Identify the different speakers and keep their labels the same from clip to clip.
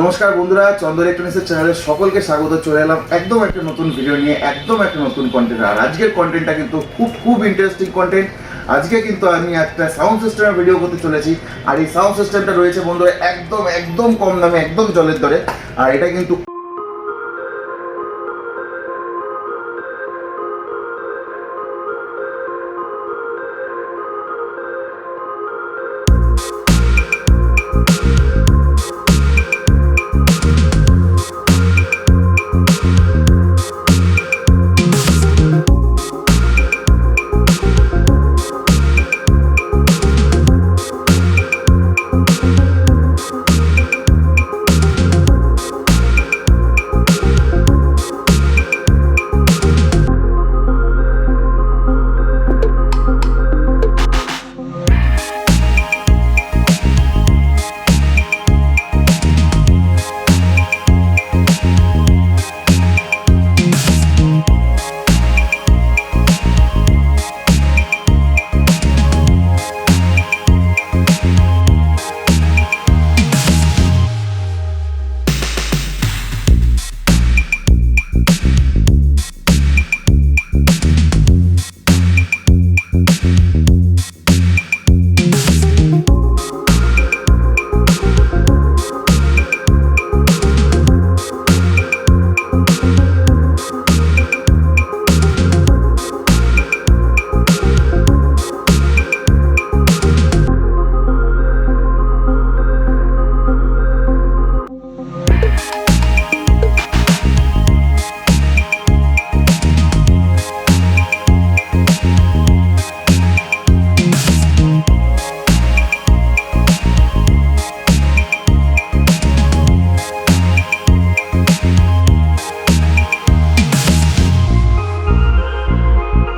Speaker 1: নমস্কার বন্ধুরা চন্দ্র ইলেকট্রনিক্সের চ্যানেলে সকলকে স্বাগত। চলে এলাম একদম একটা নতুন ভিডিও নিয়ে, একদম একটা নতুন কন্টেন্ট আর আজকের কন্টেন্টটা কিন্তু খুব খুব ইন্টারেস্টিং কন্টেন্ট আজকে কিন্তু আমি একটা সাউন্ড সিস্টেমের ভিডিও করতে চলেছি। আর এই সাউন্ড সিস্টেমটা রয়েছে বন্ধুরা, একদম একদম কম দামে, একদম জলের দরে। আর এটা কিন্তু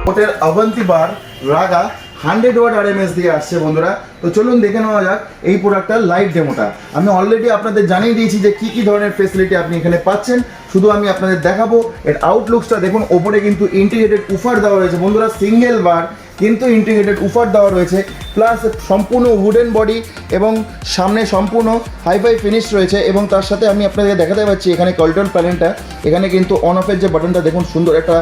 Speaker 1: হোটেল অবন্তি বার রাগা হান্ড্রেড ওয়াট আর দিয়ে আসছে বন্ধুরা। তো চলুন দেখে নেওয়া যাক এই প্রোডাক্টটার লাইভ ডেমোটা আমি অলরেডি আপনাদের জানিয়ে দিয়েছি যে কি কি ধরনের ফেসিলিটি আপনি এখানে পাচ্ছেন। শুধু আমি আপনাদের দেখাবো, এর আউটলুকসটা দেখুন, ওপরে কিন্তু ইন্টিগ্রেটেড উফার দেওয়া রয়েছে। বন্ধুরা সিঙ্গেল বার কিন্তু ইন্টিগ্রেটেড উফার দেওয়া রয়েছে। প্লাস সম্পূর্ণ উডেন বডি এবং সামনে সম্পূর্ণ হাইফাই ফিনিশ রয়েছে এবং তার সাথে আমি আপনাদের দেখাতে পাচ্ছি এখানে কন্ট্রোল প্যানেলটা এখানে কিন্তু অন অফের যে বাটনটা দেখুন সুন্দর একটা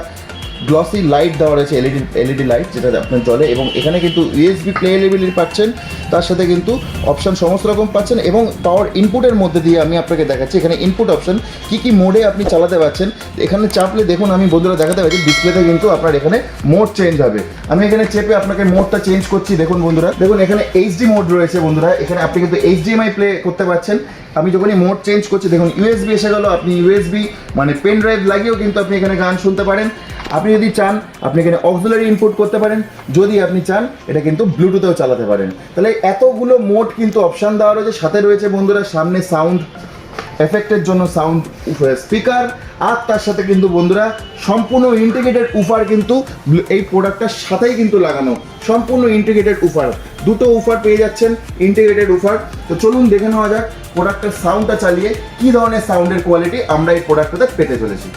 Speaker 1: গ্লসি লাইট দেওয়া রয়েছে এলইডি এলইডি লাইট যেটা আপনার জলে এবং এখানে কিন্তু ইউএসবি প্লে এলিবিলিটি পাচ্ছেন। তার সাথে কিন্তু অপশন সমস্ত রকম পাচ্ছেন এবং পাওয়ার ইনপুটের মধ্যে দিয়ে আমি আপনাকে দেখাচ্ছি। এখানে ইনপুট অপশন কি কি মোডে আপনি চালাতে পারছেন। এখানে চাপলে দেখুন, আমি বন্ধুরা দেখাতে পাচ্ছি ডিসপ্লেতে কিন্তু আপনার এখানে মোড চেঞ্জ হবে। আমি এখানে চেপে আপনাকে মোডটা চেঞ্জ করছি, দেখুন বন্ধুরা। দেখুন, এখানে এইচডি মোড রয়েছে বন্ধুরা। এখানে আপনি কিন্তু এইচডিএমআই প্লে করতে পারছেন। আমি যখনই মোড চেঞ্জ করছি, দেখুন ইউএসবি এসে গেল, আপনি ইউএসবি মানে পেন ড্রাইভ লাগিয়েও কিন্তু আপনি এখানে গান শুনতে পারেন। আপনি যদি চান, আপনি এখানে অক্সিলারি ইনপুট করতে পারেন। যদি আপনি চান, এটা কিন্তু ব্লুটুথেও চালাতে পারেন। তাহলে এতগুলো মোড কিন্তু অপশান দেওয়া রয়েছে। সাথে রয়েছে বন্ধুরা, সামনে সাউন্ড এফেক্টের জন্য সাউন্ড স্পিকার আর তার সাথে কিন্তু বন্ধুরা, সম্পূর্ণ ইন্টিগ্রেটেড উফার কিন্তু এই প্রোডাক্টটার সাথেই কিন্তু লাগানো। সম্পূর্ণ ইন্টিগ্রেটেড উফার দুটো উফার পেয়ে যাচ্ছেন ইন্টিগ্রেটেড উফার তো চলুন দেখে নেওয়া যাক প্রোডাক্টের সাউন্ডটা চালিয়ে কী ধরনের সাউন্ডের কোয়ালিটি আমরা এই প্রোডাক্টটাতে পেতে চলেছি।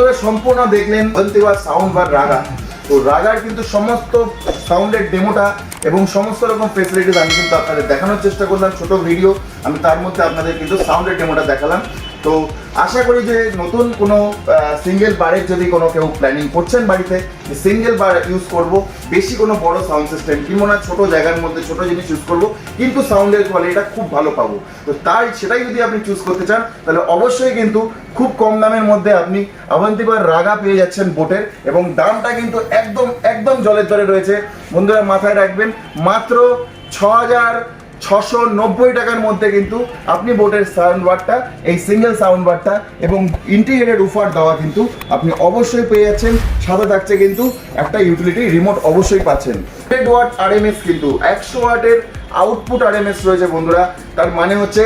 Speaker 1: বন্ধুরা সম্পূর্ণ দেখলেন অন্তিবার সাউন্ড বা রাগা। তো রাগার কিন্তু সমস্ত সাউন্ডের ডেমোটা এবং সমস্ত রকম ফেসিলিটিস আমি কিন্তু আপনাদের দেখানোর চেষ্টা করলাম, ছোট ভিডিও আমি তার মধ্যে আপনাদের কিন্তু সাউন্ডের ডেমোটা দেখালাম। তো আশা করি যে নতুন কোনো সিঙ্গেল বারের যদি কোনো কেউ প্ল্যানিং করছেন বাড়িতে সিঙ্গেল বার ইউজ করব, বেশি কোনো বড় সাউন্ড সিস্টেম কিংবা না, ছোটো জায়গার মধ্যে ছোটো জিনিস ইউজ করব, কিন্তু সাউন্ডের কোয়ালিটিটা খুব ভালো পাবো। তো তাই সেটাই যদি আপনি চুজ করতে চান, তাহলে অবশ্যই কিন্তু খুব কম দামের মধ্যে আপনি অবন্তিবার রাগা পেয়ে যাচ্ছেন বোটের এবং দামটা কিন্তু একদম একদম জলের দরে রয়েছে। বন্ধুরা, মাথায় রাখবেন, মাত্র ছ হাজার ছশো নব্বই টাকার মধ্যে কিন্তু আপনি বোটের সাউন্ড বারটা এই সিঙ্গেল সাউন্ড বারটা এবং ইন্টিগ্রেটেড উফার দেওয়া কিন্তু আপনি অবশ্যই পেয়ে যাচ্ছেন। সাথে থাকছে কিন্তু একটা ইউটিলিটি রিমোট অবশ্যই পাচ্ছেন। হান্ড্রেড ওয়াট আরএমএস কিন্তু, একশো ওয়াটের আউটপুট আরএমএস রয়েছে বন্ধুরা। তার মানে হচ্ছে,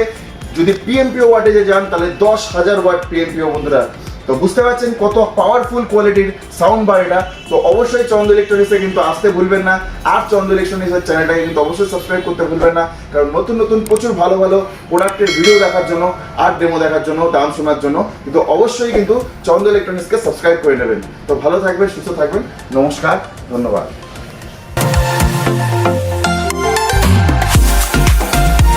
Speaker 1: যদি পিএমপিও ওয়াটেজে যান, তাহলে দশ হাজার ওয়াট পিএমপিও বন্ধুরা। তো বুঝতে পারছেন কত পাওয়ারফুল কোয়ালিটির সাউন্ড বার এটা। তো অবশ্যই চন্দ্র ইলেকট্রনিক্সে কিন্তু আসতে ভুলবেন না। আর চন্দ্র ইলেকট্রনিক্সের চ্যানেলটাকে কিন্তু অবশ্যই সাবস্ক্রাইব করতে ভুলবেন না। কারণ নতুন নতুন প্রচুর ভালো ভালো প্রোডাক্টের ভিডিও দেখার জন্য আর ডেমো দেখার জন্য দাম শোনার জন্য কিন্তু অবশ্যই কিন্তু চন্দ্র ইলেকট্রনিক্সকে সাবস্ক্রাইব করে নেবেন। তো ভালো থাকবেন, সুস্থ থাকবেন। নমস্কার, ধন্যবাদ।